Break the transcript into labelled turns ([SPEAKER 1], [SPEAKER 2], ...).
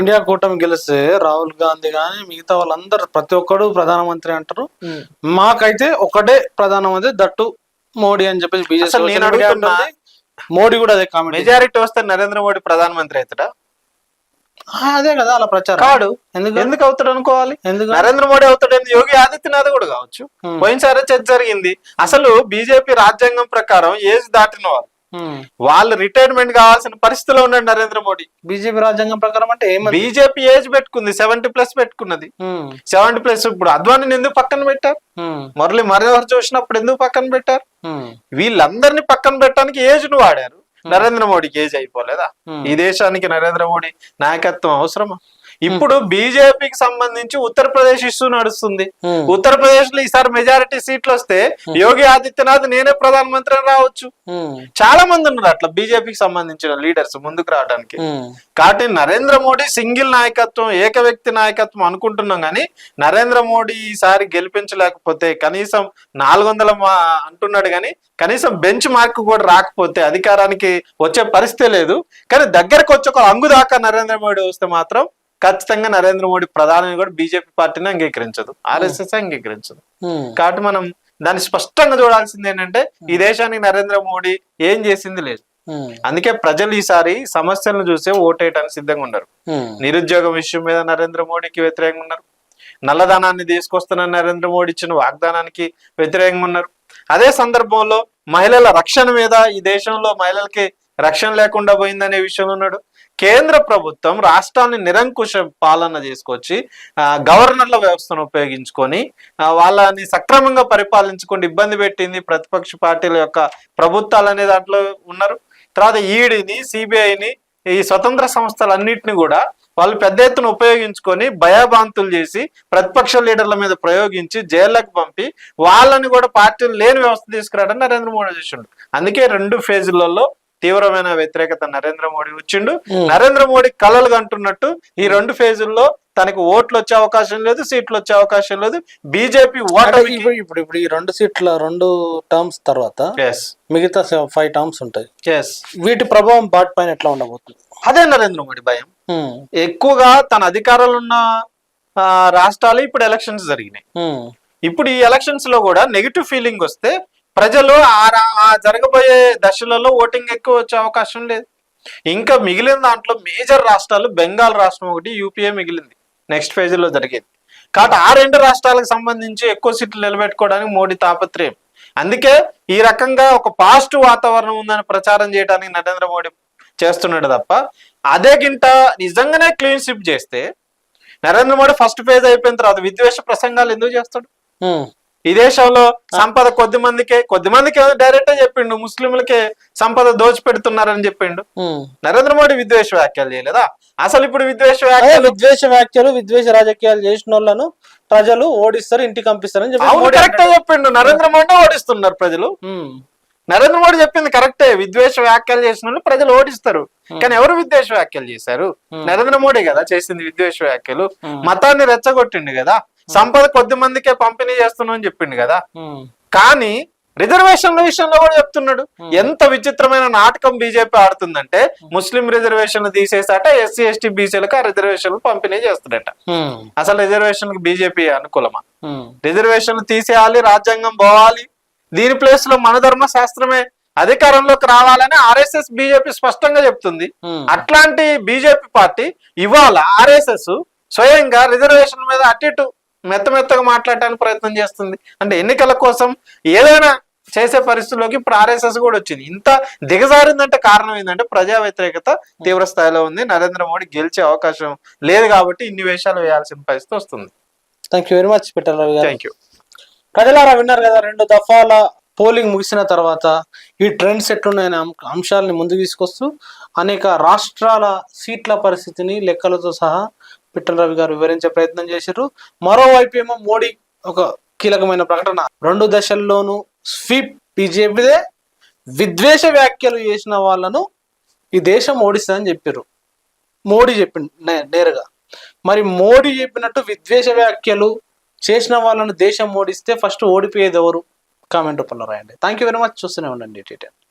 [SPEAKER 1] India కూటమి గెలిస్తే రాహుల్ గాంధీ కానీ మిగతా వాళ్ళందరూ ప్రతి ఒక్కడు ప్రధానమంత్రి అంటారు. మాకైతే ఒకటే ప్రధానమంత్రి దట్టు మోడీ అని చెప్పేసి బీజేపీ మోడీ కూడా అదే కామెంట్
[SPEAKER 2] మెజారిటీ వస్తే నరేంద్ర మోడీ ప్రధానమంత్రి అవుతాడా?
[SPEAKER 1] అదే కదా అలా ప్రచారం.
[SPEAKER 2] కాడు.
[SPEAKER 1] ఎందుకు?
[SPEAKER 2] ఎందుకు అవుతాడు అనుకోవాలి?
[SPEAKER 1] ఎందుకు?
[SPEAKER 2] నరేంద్ర మోడీ అవుతాడని యోగి ఆదిత్యనాథ్ కూడా కావచ్చు. పోయినసారి చర్చ జరిగింది. అసలు బీజేపీ రాజ్యాంగం ప్రకారం ఏజ్ దాటిన వాళ్ళు వాళ్ళు రిటైర్మెంట్ కావాల్సిన పరిస్థితిలో ఉన్నాడు నరేంద్ర మోడీ.
[SPEAKER 1] బీజేపీ రాజ్యాంగం ప్రకారం అంటే
[SPEAKER 2] బీజేపీ ఏజ్ పెట్టుకుంది సెవెంటీ ప్లస్ పెట్టుకున్నది. సెవెంటీ ప్లస్ ఇప్పుడు అద్వానిని ఎందుకు పక్కన పెట్టారు? మురళి మనోహర్ చూసినప్పుడు ఎందుకు పక్కన పెట్టారు? వీళ్ళందరినీ పక్కన పెట్టడానికి ఏజ్ను వాడారు నరేంద్ర మోడీకి ఏజ్ అయిపోలేదా. ఈ దేశానికి నరేంద్ర మోడీ నాయకత్వం అవసరమా? ఇప్పుడు బీజేపీకి సంబంధించి ఉత్తరప్రదేశ్ ఇష్యూ నడుస్తుంది. ఉత్తరప్రదేశ్లో ఈసారి మెజారిటీ సీట్లు వస్తే యోగి ఆదిత్యనాథ్ నేనే ప్రధానమంత్రి అని రావచ్చు. చాలా మంది ఉన్నారు అట్లా బీజేపీకి సంబంధించిన లీడర్స్ ముందుకు రావడానికి. కాబట్టి నరేంద్ర మోడీ సింగిల్ నాయకత్వం ఏక వ్యక్తి నాయకత్వం అనుకుంటున్నాం కానీ నరేంద్ర మోడీ ఈసారి గెలిపించలేకపోతే కనీసం నాలుగు వందల అంటున్నాడు కానీ కనీసం బెంచ్ మార్క్ కూడా రాకపోతే అధికారానికి వచ్చే పరిస్థితి లేదు. కానీ దగ్గరకు వచ్చి ఒక అంగు దాకా నరేంద్ర మోడీ వస్తే మాత్రం ఖచ్చితంగా నరేంద్ర మోడీ ప్రధాని కూడా బీజేపీ పార్టీని అంగీకరించదు ఆర్ఎస్ఎస్ అంగీకరించదు. కాబట్టి మనం దాన్ని స్పష్టంగా చూడాల్సింది ఏంటంటే ఈ దేశానికి నరేంద్ర మోడీ ఏం చేసింది లేదు. అందుకే ప్రజలు ఈసారి సమస్యలను చూసే ఓటేయడానికి సిద్ధంగా ఉన్నారు నిరుద్యోగం విషయం మీద నరేంద్ర మోడీకి వ్యతిరేకంగా ఉన్నారు. నల్లధనాన్ని తీసుకొస్తున్న నరేంద్ర మోడీ ఇచ్చిన వాగ్దానానికి వ్యతిరేకంగా ఉన్నారు. అదే సందర్భంలో మహిళల రక్షణ మీద ఈ దేశంలో మహిళలకి రక్షణ లేకుండా పోయిందనే విషయంలో ఉన్నాడు. కేంద్ర ప్రభుత్వం రాష్ట్రాన్ని నిరంకుశ పాలన చేసుకొచ్చి గవర్నర్ల వ్యవస్థను ఉపయోగించుకొని వాళ్ళని సక్రమంగా పరిపాలించుకొని ఇబ్బంది పెట్టింది ప్రతిపక్ష పార్టీల యొక్క ప్రభుత్వాలు అనే దాంట్లో ఉన్నారు. తర్వాత ఈడీని సిబిఐని ఈ స్వతంత్ర సంస్థలన్నింటినీ కూడా వాళ్ళు పెద్ద ఎత్తున ఉపయోగించుకొని భయభాంతులు చేసి ప్రతిపక్ష లీడర్ల మీద ప్రయోగించి జైళ్ళకు పంపి వాళ్ళని కూడా పార్టీలు లేని వ్యవస్థ తీసుకురావడం నరేంద్ర మోడీ చేసిండు. అందుకే రెండు ఫేజులలో తీవ్రమైన వ్యతిరేకత నరేంద్ర మోడీ వచ్చిండు. నరేంద్ర మోడీ కలలు కంటున్నట్టు ఈ రెండు ఫేజుల్లో తనకు ఓట్లు వచ్చే అవకాశం లేదు సీట్లు వచ్చే అవకాశం లేదు. బీజేపీ ఓటమి
[SPEAKER 1] ఇప్పుడు ఇప్పుడు ఈ రెండు సీట్ల రెండు టర్మ్స్ తర్వాత మిగతా ఫైవ్ టర్మ్స్ ఉంటాయి. వీటి ప్రభావం బాట్ పైన ఎట్లా ఉండబోతుంది?
[SPEAKER 2] అదే నరేంద్ర మోడీ భయం. ఎక్కువగా తన అధికారంలో ఉన్న ఆ, రాష్ట్రాలు ఇప్పుడు ఎలక్షన్స్ జరిగినాయి. ఇప్పుడు ఈ ఎలక్షన్స్లో కూడా నెగిటివ్ ఫీలింగ్ వస్తే ప్రజలు ఆ రా- ఆ జరగబోయే దశలలో ఓటింగ్ ఎక్కువ వచ్చే అవకాశం లేదు. ఇంకా మిగిలిన దాంట్లో మేజర్ రాష్ట్రాలు బెంగాల్ రాష్ట్రం ఒకటి యూపీఏ మిగిలింది. నెక్స్ట్ ఫేజ్లో జరిగేది. కాబట్టి ఆ రెండు రాష్ట్రాలకు సంబంధించి ఎక్కువ సీట్లు నిలబెట్టుకోవడానికి మోడీ తాపత్రయం. అందుకే ఈ రకంగా ఒక పాజిటివ్ వాతావరణం ఉందని ప్రచారం చేయడానికి నరేంద్ర మోడీ చేస్తున్నాడు తప్ప అదే గింట నిజంగానే క్లీన్ స్విప్ చేస్తే నరేంద్ర మోడీ ఫస్ట్ ఫేజ్ అయిపోయిన తర్వాత విద్వేష ప్రసంగాలు ఎందుకు చేస్తాడు? ఈ దేశంలో సంపద కొద్ది మందికే కొద్ది మందికి డైరెక్ట్ చెప్పిండు ముస్లింలకే సంపద దోచి పెడుతున్నారని చెప్పిండు. నరేంద్ర మోడీ విద్వేష వ్యాఖ్యలు చేయలేదా? అసలు ఇప్పుడు విద్వేష వ్యాఖ్యలు
[SPEAKER 1] విద్వేష వ్యాఖ్యలు విద్వేష రాజకీయాలు చేసిన వాళ్ళను ప్రజలు ఓడిస్తారు ఇంటికి పంపిస్తారని చెప్పి
[SPEAKER 2] కరెక్టే చెప్పిండు. నరేంద్ర మోడీ ఓడిస్తున్నారు ప్రజలు. నరేంద్ర మోడీ చెప్పింది కరెక్టే విద్వేష వ్యాఖ్యలు చేసిన వాళ్ళు ప్రజలు ఓడిస్తారు. కానీ ఎవరు విద్వేష వ్యాఖ్యలు చేశారు? నరేంద్ర మోడీ కదా చేసింది విద్వేష వ్యాఖ్యలు. మతాన్ని రెచ్చగొట్టిండు కదా. సంపద కొద్ది మందికే పంపిణీ చేస్తున్నాం అని చెప్పిండు కదా. కానీ రిజర్వేషన్ల విషయంలో కూడా చెప్తున్నాడు. ఎంత విచిత్రమైన నాటకం బీజేపీ ఆడుతుందంటే ముస్లిం రిజర్వేషన్లు తీసేసాట ఎస్సీ ఎస్టీ బీసీలకు ఆ రిజర్వేషన్లు పంపిణీ చేస్తుడట
[SPEAKER 1] ఉమ్,
[SPEAKER 2] అసలు రిజర్వేషన్లకు బీజేపీ అనుకూలమా? రిజర్వేషన్లు తీసేయాలి రాజ్యాంగం పోవాలి. దీని ప్లేస్లో మన ధర్మ శాస్త్రమే అధికారంలోకి రావాలని ఆర్ఎస్ఎస్ బీజేపీ స్పష్టంగా చెప్తుంది. అట్లాంటి బీజేపీ పార్టీ ఇవాళ ఆర్ఎస్ఎస్ స్వయంగా రిజర్వేషన్ మీద అటు ఇటు మెత్త మెత్తగా మాట్లాడటానికి ప్రయత్నం చేస్తుంది. అంటే ఎన్నికల కోసం ఏదైనా చేసే పరిస్థితుల్లోకి ఇప్పుడు ఆర్ఎస్ఎస్ కూడా వచ్చింది. ఇంత దిగజారిందంటే కారణం ఏంటంటే ప్రజా వ్యతిరేకత తీవ్ర స్థాయిలో ఉంది. నరేంద్ర మోడీ గెలిచే అవకాశం లేదు కాబట్టి ఇన్ని వేషాలు వేయాల్సిన పరిస్థితి వస్తుంది.
[SPEAKER 1] Thank you very much
[SPEAKER 2] thank you
[SPEAKER 1] ప్రజలారా విన్నారు కదా రెండు దఫాల పోలింగ్ ముగిసిన తర్వాత ఈ ట్రెండ్స్ ఎట్లున్నాయనే అంశ- అంశాలని ముందుకు తీసుకొస్తూ అనేక రాష్ట్రాల సీట్ల పరిస్థితిని లెక్కలతో సహా పిట్టల రవి గారు వివరించే ప్రయత్నం చేశారు మరోవైపు ఏమో మోడీ ఒక కీలకమైన ప్రకటన. రెండు దశల్లోనూ స్వీప్ బీజేపీదే విద్వేష వ్యాఖ్యలు చేసిన వాళ్ళను ఈ దేశం ఓడిస్తుందని చెప్పారు మోడీ చెప్పిండు నే- నేరుగా. మరి మోడీ చెప్పినట్టు విద్వేష వ్యాఖ్యలు చేసిన వాళ్ళను దేశం ఓడిస్తే ఫస్ట్ ఓడిపోయేది ఎవరు? కామెంట్ రూపంలో రాయండి. థ్యాంక్ యూ వెరీ మచ్ చూస్తూనే ఉండండి టీటెన్